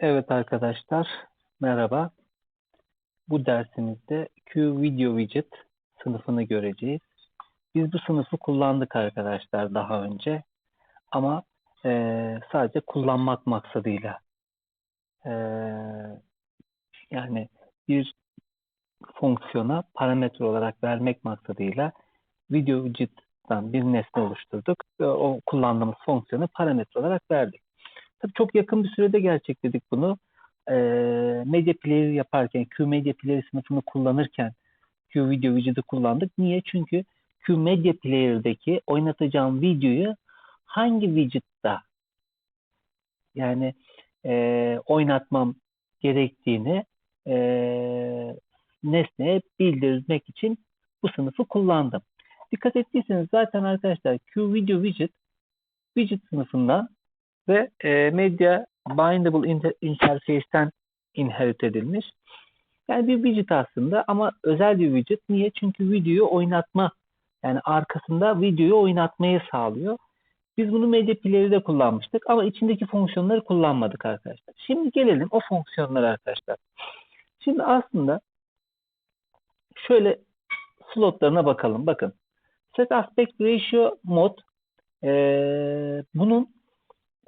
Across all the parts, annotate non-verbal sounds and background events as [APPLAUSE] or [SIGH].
Evet arkadaşlar, merhaba. Bu dersimizde Q Video Widget sınıfını göreceğiz. Biz bu sınıfı kullandık arkadaşlar daha önce. Ama eee, sadece kullanmak maksadıyla. Eee, yani bir fonksiyona parametre olarak vermek maksadıyla Video Widget'tan bir nesne oluşturduk ve o kullandığımız fonksiyonu parametre olarak verdik. Tabii çok yakın bir sürede gerçekledik bunu. Ee, Media Player yaparken, Q Media Player sınıfını kullanırken Q Video Widget'ı kullandık. Niye? Çünkü Q Media Player'daki oynatacağım videoyu hangi widget'ta yani e, oynatmam gerektiğini e, nesneye bildirmek için bu sınıfı kullandım. Dikkat ettiyseniz zaten arkadaşlar Q Video Widget widget sınıfından ve e, Media Bindable Inter Interface'ten inherit edilmiş. Yani bir widget aslında ama özel bir widget. Niye? Çünkü videoyu oynatma yani arkasında videoyu oynatmayı sağlıyor. Biz bunu Media Player'de kullanmıştık ama içindeki fonksiyonları kullanmadık arkadaşlar. Şimdi gelelim o fonksiyonlara arkadaşlar. Şimdi aslında şöyle slotlarına bakalım. Bakın. Set Aspect Ratio mod e, bunun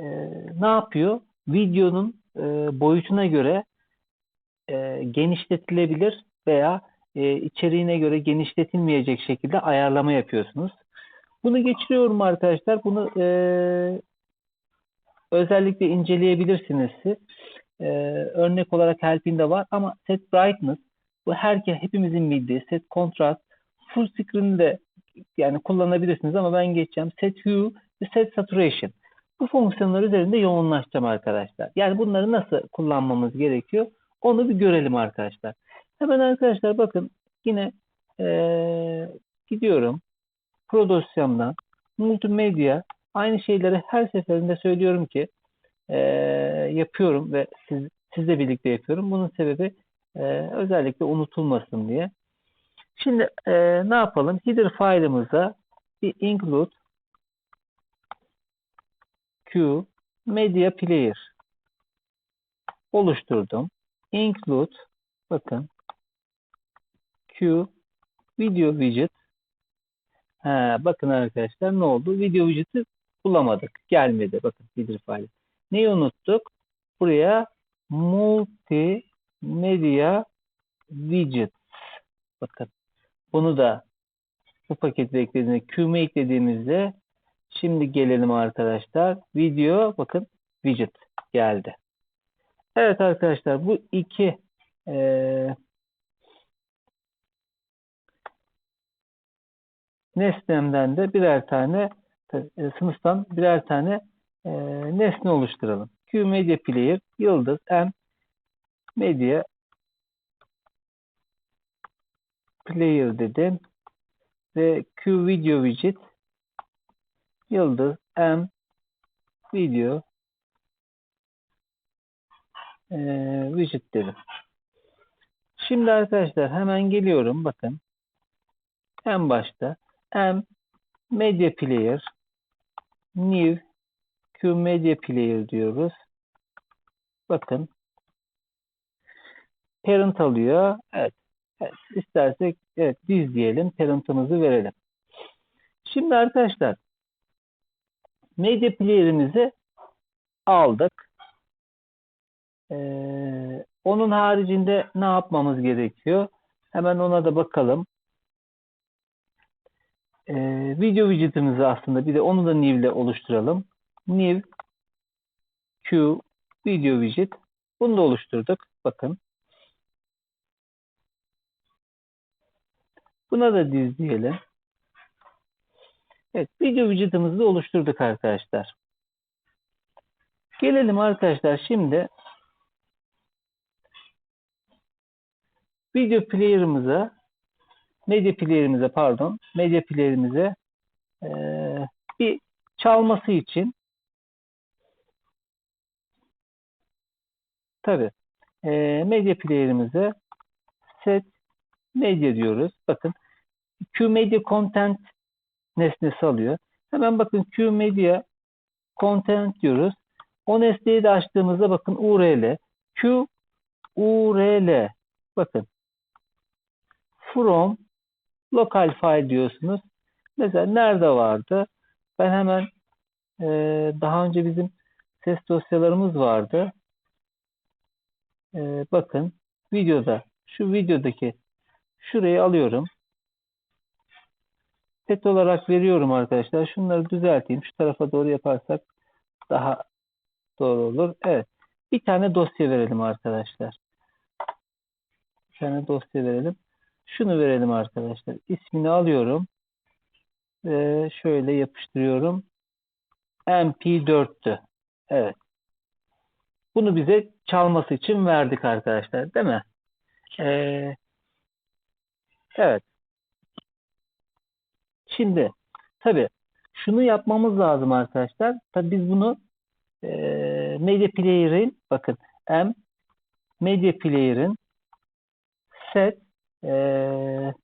e, ne yapıyor? Videonun e, boyutuna göre e, genişletilebilir veya e, içeriğine göre genişletilmeyecek şekilde ayarlama yapıyorsunuz. Bunu geçiriyorum arkadaşlar. Bunu e, özellikle inceleyebilirsiniz. E, örnek olarak Help'inde var ama Set Brightness bu herkes hepimizin bildiği Set Contrast Full Screen'i de yani kullanabilirsiniz ama ben geçeceğim. Set Hue ve Set Saturation. Bu fonksiyonlar üzerinde yoğunlaşacağım arkadaşlar. Yani bunları nasıl kullanmamız gerekiyor? Onu bir görelim arkadaşlar. Hemen arkadaşlar bakın yine ee, gidiyorum. Pro dosyamdan multimedya aynı şeyleri her seferinde söylüyorum ki ee, yapıyorum ve siz, sizle birlikte yapıyorum. Bunun sebebi ee, özellikle unutulmasın diye. Şimdi ee, ne yapalım? Header file'ımıza bir include Q Media Player oluşturdum. Include bakın Q Video Widget ha, bakın arkadaşlar ne oldu? Video widget'ı bulamadık. Gelmedi. Bakın header file. Neyi unuttuk? Buraya multi media widgets. Bakın bunu da bu paketi eklediğimizde Q'me eklediğimizde Şimdi gelelim arkadaşlar. Video bakın widget geldi. Evet arkadaşlar bu iki e, nesnemden de birer tane e, sınıftan birer tane e, nesne oluşturalım. Q Media Player yıldız M Media Player dedim ve Q Video Widget yıldız m video e, widget dedim. Şimdi arkadaşlar hemen geliyorum. Bakın. En başta m media player new q media player diyoruz. Bakın. Parent alıyor. Evet. evet. İstersek evet biz diyelim. Parent'ımızı verelim. Şimdi arkadaşlar Medya player'imizi aldık. Ee, onun haricinde ne yapmamız gerekiyor? Hemen ona da bakalım. Ee, video widget'imizi aslında bir de onu da new ile oluşturalım. New Q video widget. Bunu da oluşturduk. Bakın. Buna da diz diyelim. Evet, video da oluşturduk arkadaşlar. Gelelim arkadaşlar şimdi video player'ımıza medya player'imize pardon medya player'imize e, bir çalması için tabi e, medya player'imize set medya diyoruz. Bakın Q media content nesnesi alıyor. Hemen bakın Q Media Content diyoruz. ONSD'yi de açtığımızda bakın URL, Q URL bakın from local file diyorsunuz. Mesela nerede vardı? Ben hemen eee, daha önce bizim ses dosyalarımız vardı. Eee, bakın videoda şu videodaki şurayı alıyorum. Set olarak veriyorum arkadaşlar. Şunları düzelteyim. Şu tarafa doğru yaparsak daha doğru olur. Evet. Bir tane dosya verelim arkadaşlar. Bir tane dosya verelim. Şunu verelim arkadaşlar. İsmini alıyorum. Ve şöyle yapıştırıyorum. MP4'tü. Evet. Bunu bize çalması için verdik arkadaşlar. Değil mi? Ee, evet. Şimdi tabii şunu yapmamız lazım arkadaşlar. Tabii biz bunu eee Media Player'in bakın M Media Player'in set eee,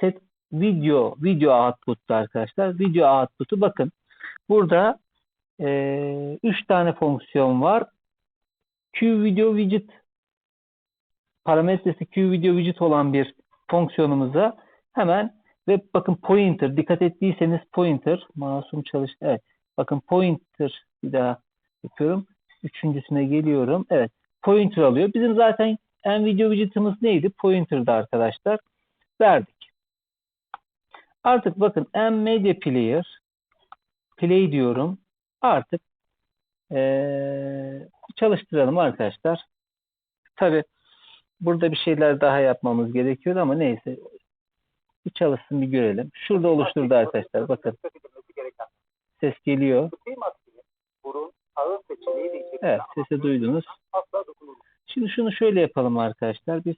set video video output'tu arkadaşlar. Video output'u bakın burada eee üç tane fonksiyon var. Q video widget parametresi Q video widget olan bir fonksiyonumuza hemen ve bakın pointer dikkat ettiyseniz pointer masum çalış evet. Bakın pointer bir daha yapıyorum. Üçüncüsüne geliyorum evet. Pointer alıyor. Bizim zaten en video widget'ımız neydi? Pointer'dı arkadaşlar. Verdik. Artık bakın en media player play diyorum. Artık eee, çalıştıralım arkadaşlar. Tabi burada bir şeyler daha yapmamız gerekiyor ama neyse bir çalışsın bir görelim. Şurada oluşturdu arkadaşlar. Bakın ses geliyor. Evet sesi duydunuz. Şimdi şunu şöyle yapalım arkadaşlar. Biz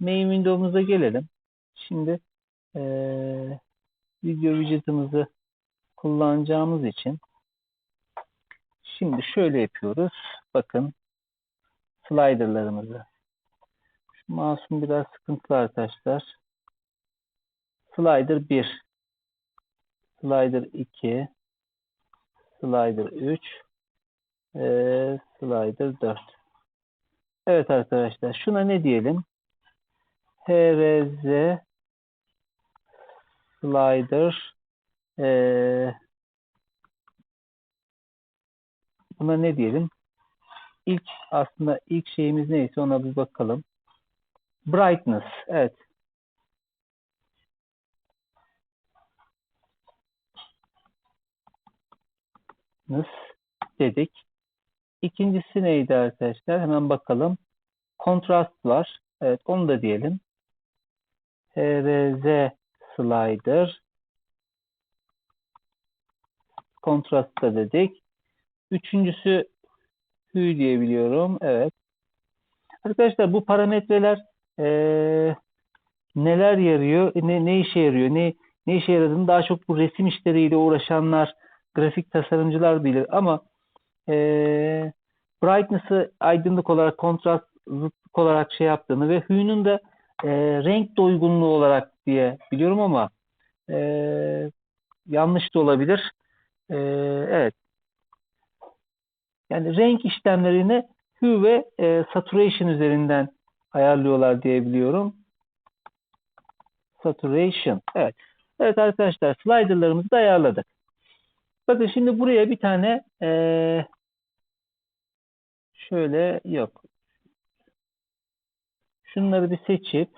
main window'umuza gelelim. Şimdi eee, video widget'ımızı kullanacağımız için şimdi şöyle yapıyoruz. Bakın slider'larımızı. Şu masum biraz sıkıntılı arkadaşlar. Slider 1 Slider 2 Slider 3 eee, Slider 4 Evet arkadaşlar şuna ne diyelim? HRZ Slider eee, buna ne diyelim? İlk aslında ilk şeyimiz neyse ona bir bakalım. Brightness. Evet. Brightness dedik. İkincisi neydi arkadaşlar? Hemen bakalım. Kontrast var. Evet onu da diyelim. HRZ slider. Kontrast da dedik. Üçüncüsü hue diyebiliyorum. Evet. Arkadaşlar bu parametreler eee, neler yarıyor, ne, ne işe yarıyor, ne, ne işe yaradığını daha çok bu resim işleriyle uğraşanlar, grafik tasarımcılar bilir ama eee brightness'ı aydınlık olarak, kontrast zıtlık olarak şey yaptığını ve hue'nun da eee, renk doygunluğu olarak diye biliyorum ama eee, yanlış da olabilir. Eee, evet. Yani renk işlemlerini hue ve e, saturation üzerinden ayarlıyorlar diye biliyorum. Saturation. Evet. Evet arkadaşlar slider'larımızı da ayarladık. Bakın şimdi buraya bir tane e, şöyle yok. Şunları bir seçip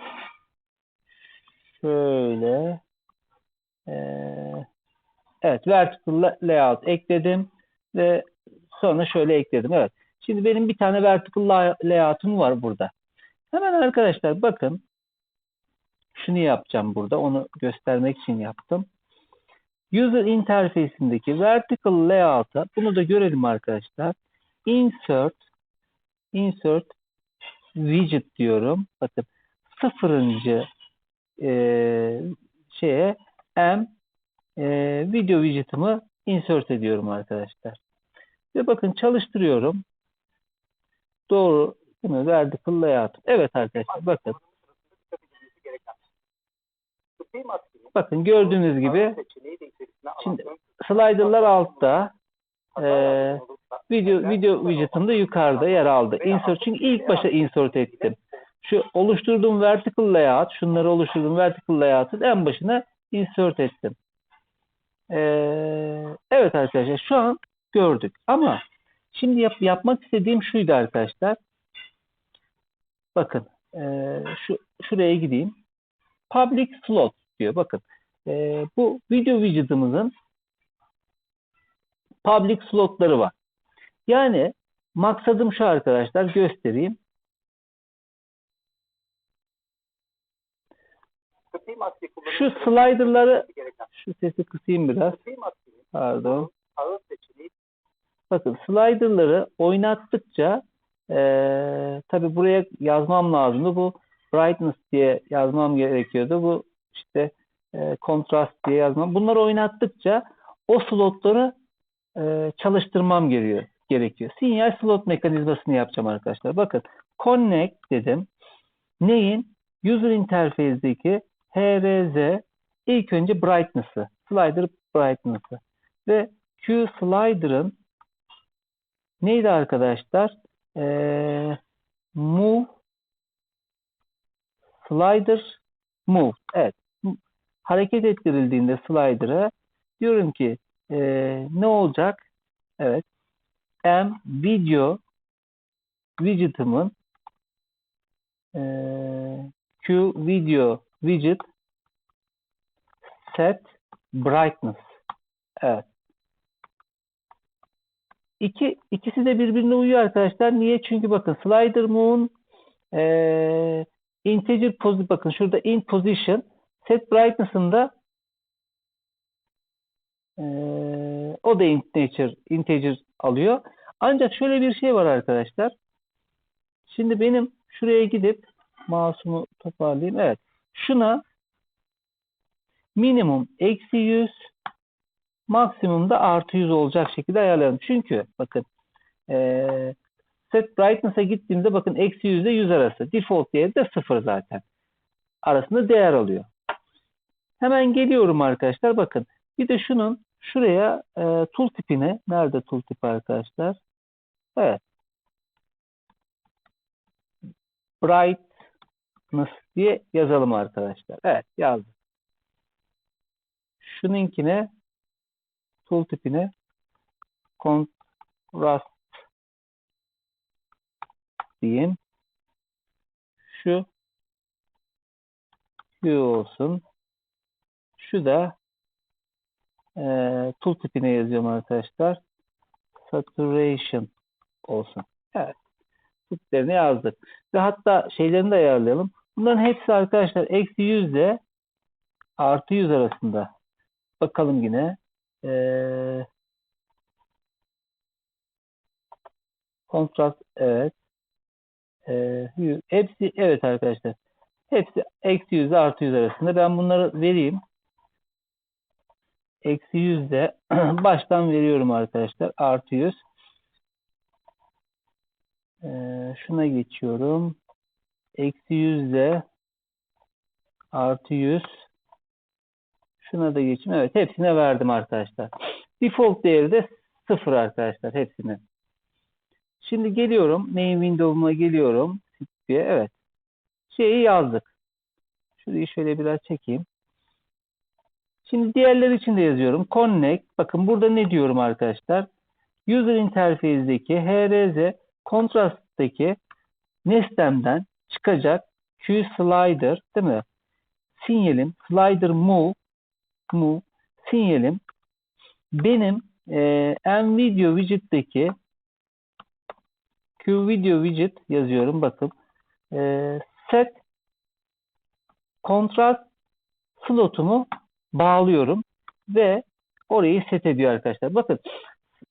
şöyle e, evet vertical la- layout ekledim ve sonra şöyle ekledim. Evet. Şimdi benim bir tane vertical la- layout'um var burada. Hemen arkadaşlar bakın şunu yapacağım burada. Onu göstermek için yaptım. User interface'indeki vertical layout'a bunu da görelim arkadaşlar. Insert insert widget diyorum. Bakın sıfırıncı eee, şeye M eee, video widget'ımı insert ediyorum arkadaşlar. Ve bakın çalıştırıyorum. Doğru değil mi? Vertical layout. Evet arkadaşlar bakın. Bakın gördüğünüz gibi Şimdi slider'lar altta. yaptığınız Video, video widget'ım da yukarıda yer aldı. Insert çünkü ilk başa insert ettim. Şu oluşturduğum vertical layout, şunları oluşturduğum vertical layout'ın en başına insert ettim. Ee, evet arkadaşlar şu an gördük. Ama şimdi yap- yapmak istediğim şuydu arkadaşlar. Bakın ee, şu şuraya gideyim. Public slot diyor. Bakın ee, bu video widget'ımızın public slotları var. Yani maksadım şu arkadaşlar göstereyim. Şu slider'ları şu sesi kısayım biraz. Pardon. Bakın slider'ları oynattıkça eee tabi buraya yazmam lazımdı. Bu brightness diye yazmam gerekiyordu. Bu işte eee contrast diye yazmam. Bunları oynattıkça o slotları eee, çalıştırmam gerekiyor. gerekiyor. Sinyal slot mekanizmasını yapacağım arkadaşlar. Bakın connect dedim. Neyin? User interface'deki HRZ ilk önce brightness'ı. Slider brightness'ı. Ve Q slider'ın neydi arkadaşlar? Ee, move slider move. Evet. Hareket ettirildiğinde slider'a diyorum ki ee, ne olacak? Evet. M video widget'ımın ee, Q video widget set brightness. Evet. İki, ikisi de birbirine uyuyor arkadaşlar. Niye? Çünkü bakın slider moon eee integer position bakın şurada in position set brightness'ında eee, o da integer, integer alıyor. Ancak şöyle bir şey var arkadaşlar. Şimdi benim şuraya gidip mouse'umu toparlayayım. Evet. Şuna minimum eksi 100 maksimum da artı 100 olacak şekilde ayarlayalım. Çünkü bakın eee, set brightness'a gittiğimde bakın eksi 100 ile 100 arası. Default değeri de 0 zaten. Arasında değer alıyor. Hemen geliyorum arkadaşlar. Bakın bir de şunun şuraya eee tool tipine nerede tool tipi arkadaşlar? Evet. Brightness diye yazalım arkadaşlar. Evet yazdım. Şununkine tool tipine contrast diyeyim. Şu Q olsun. Şu da eee tool tipine yazıyorum arkadaşlar. Saturation olsun. Evet. Tiplerini yazdık. Ve hatta şeylerini de ayarlayalım. Bunların hepsi arkadaşlar eksi 100 ile artı 100 arasında. Bakalım yine. Ee, kontrast evet. Ee, hepsi evet arkadaşlar. Hepsi eksi 100 ile artı 100 arasında. Ben bunları vereyim. Eksi 100 de [CLEARS THROAT] baştan veriyorum arkadaşlar. Artı 100. Ee, şuna geçiyorum. Eksi 100 de artı 100. Şuna da geçeyim. Evet hepsine verdim arkadaşlar. Default değeri de 0 arkadaşlar hepsine. Şimdi geliyorum. Main window'uma geliyorum. Evet. Şeyi yazdık. Şurayı şöyle biraz çekeyim. Şimdi diğerleri için de yazıyorum. Connect. Bakın burada ne diyorum arkadaşlar? User interface'deki HRZ kontrasttaki nesnemden çıkacak Q slider değil mi? Sinyalim slider move move sinyalim benim e, NVideo widget'teki Q video widget yazıyorum bakın e, set kontrast slotumu bağlıyorum ve orayı set ediyor arkadaşlar. Bakın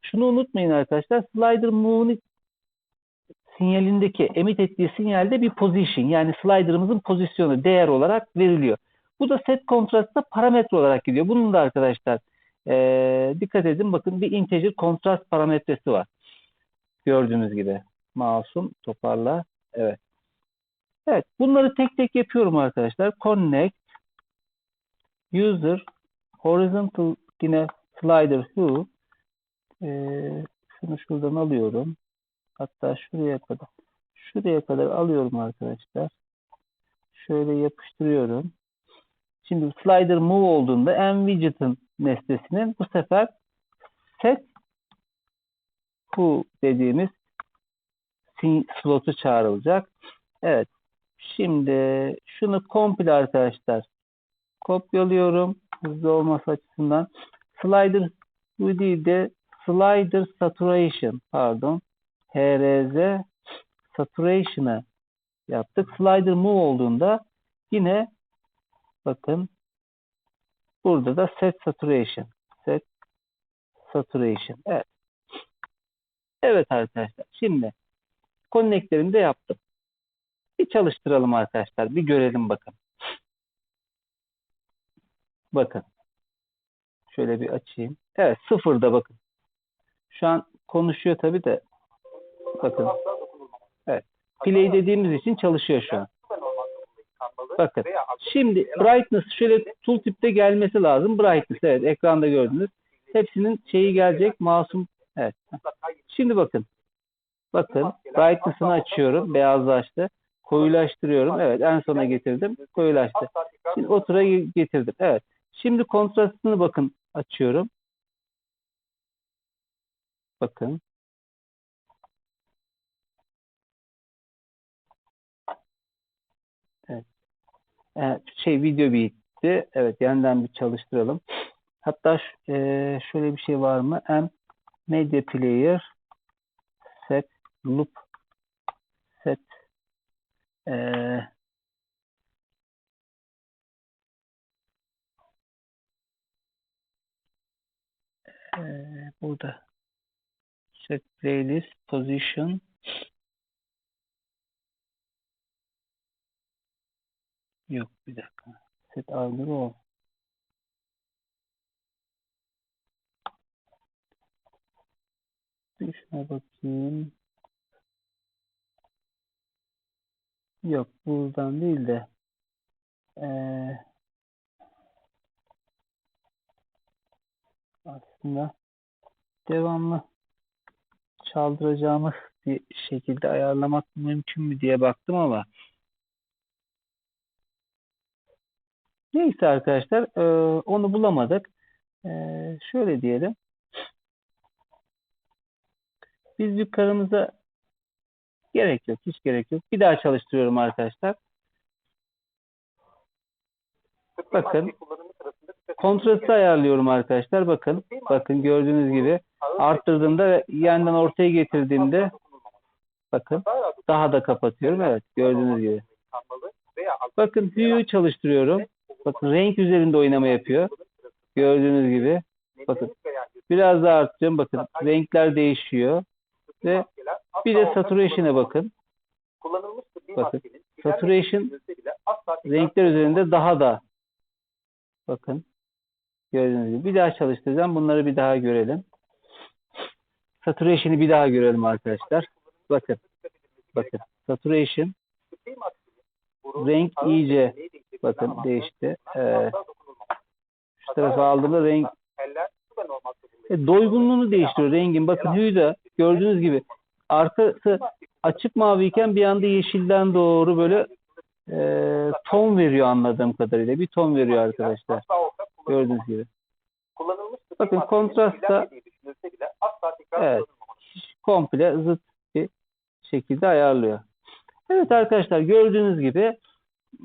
şunu unutmayın arkadaşlar. Slider move'un sinyalindeki emit ettiği sinyalde bir position yani slider'ımızın pozisyonu değer olarak veriliyor. Bu da set kontrastta parametre olarak gidiyor. Bunun da arkadaşlar e, dikkat edin bakın bir integer kontrast parametresi var. Gördüğünüz gibi. Masum toparla. Evet. Evet. Bunları tek tek yapıyorum arkadaşlar. Connect user horizontal yine slider who e, Şunu şuradan alıyorum. Hatta şuraya kadar. Şuraya kadar alıyorum arkadaşlar. Şöyle yapıştırıyorum. Şimdi slider move olduğunda en widget'ın nesnesinin bu sefer set who dediğimiz slotu çağrılacak. Evet. Şimdi şunu komple arkadaşlar kopyalıyorum. Hızlı olması açısından. Slider bu değil de slider saturation pardon. HRZ saturation'ı yaptık. Slider move olduğunda yine bakın burada da set saturation. Set saturation. Evet. Evet arkadaşlar. Şimdi connect'lerimi de yaptım. Bir çalıştıralım arkadaşlar. Bir görelim bakın. Bakın. Şöyle bir açayım. Evet sıfırda bakın. Şu an konuşuyor tabi de. Bakın. Evet. Play dediğimiz için çalışıyor şu an. Bakın. Şimdi brightness şöyle tooltip'te gelmesi lazım. Brightness evet ekranda gördünüz. Hepsinin şeyi gelecek. Masum. Evet. Şimdi bakın. Bakın brightness'ını açıyorum. Beyazlaştı. Koyulaştırıyorum. Evet en sona getirdim. Koyulaştı. Şimdi o tura getirdim. Evet. Şimdi kontrastını bakın açıyorum. Bakın. Evet. Ee, şey video bitti. Evet yeniden bir çalıştıralım. Hatta eee, şöyle bir şey var mı? M Media Player Set Loop Set eee eee, burada Set Playlist Position Yok bir dakika. Set Order o. Bir şuna bakayım. Yok buradan değil de eee, aslında devamlı çaldıracağımız bir şekilde ayarlamak mümkün mü diye baktım ama neyse arkadaşlar eee, onu bulamadık. Eee, şöyle diyelim. Biz yukarımıza gerek yok. Hiç gerek yok. Bir daha çalıştırıyorum arkadaşlar. Bakın. Kontrastı ayarlıyorum arkadaşlar. Bakın. Bakın gördüğünüz gibi arttırdığımda ve yeniden ortaya getirdiğimde bakın daha da kapatıyorum. Evet gördüğünüz gibi. Bakın hue'yu çalıştırıyorum. Bakın renk üzerinde oynama yapıyor. Gördüğünüz gibi. bakın. Biraz daha artacağım. Bakın renkler değişiyor. ve Bir de saturation'a bakın. Bakın, saturation Renkler üzerinde daha da bakın gördüğünüz gibi. Bir daha çalıştıracağım. Bunları bir daha görelim. Saturation'ı bir daha görelim arkadaşlar. Bakın. Bakın. Saturation renk iyice bakın değişti. Ee, şu tarafa aldığımda renk e, doygunluğunu değiştiriyor rengin. Bakın hue'yu da gördüğünüz gibi arkası açık maviyken bir anda yeşilden doğru böyle e, ton veriyor anladığım kadarıyla. Bir ton veriyor arkadaşlar. Gördüğünüz gibi. Kullanılmış tıbbi Bakın düşünülse bile asla tekrar Evet. komple zıt bir şekilde ayarlıyor. Evet arkadaşlar gördüğünüz gibi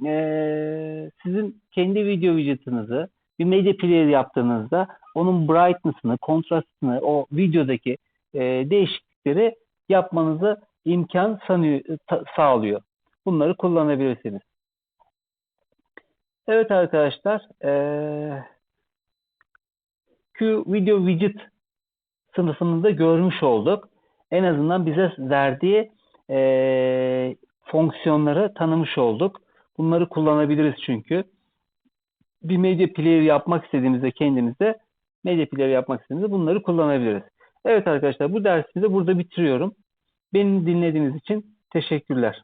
eee, sizin kendi video widget'ınızı bir media player yaptığınızda onun brightness'ını, kontrastını, o videodaki eee, değişiklikleri yapmanızı imkan sanıyor, sağlıyor. Bunları kullanabilirsiniz. Evet arkadaşlar eee Q Video Widget sınıfını da görmüş olduk. En azından bize verdiği eee, fonksiyonları tanımış olduk. Bunları kullanabiliriz çünkü. Bir medya player yapmak istediğimizde kendimize medya player yapmak istediğimizde bunları kullanabiliriz. Evet arkadaşlar bu dersimizi burada bitiriyorum. Beni dinlediğiniz için teşekkürler.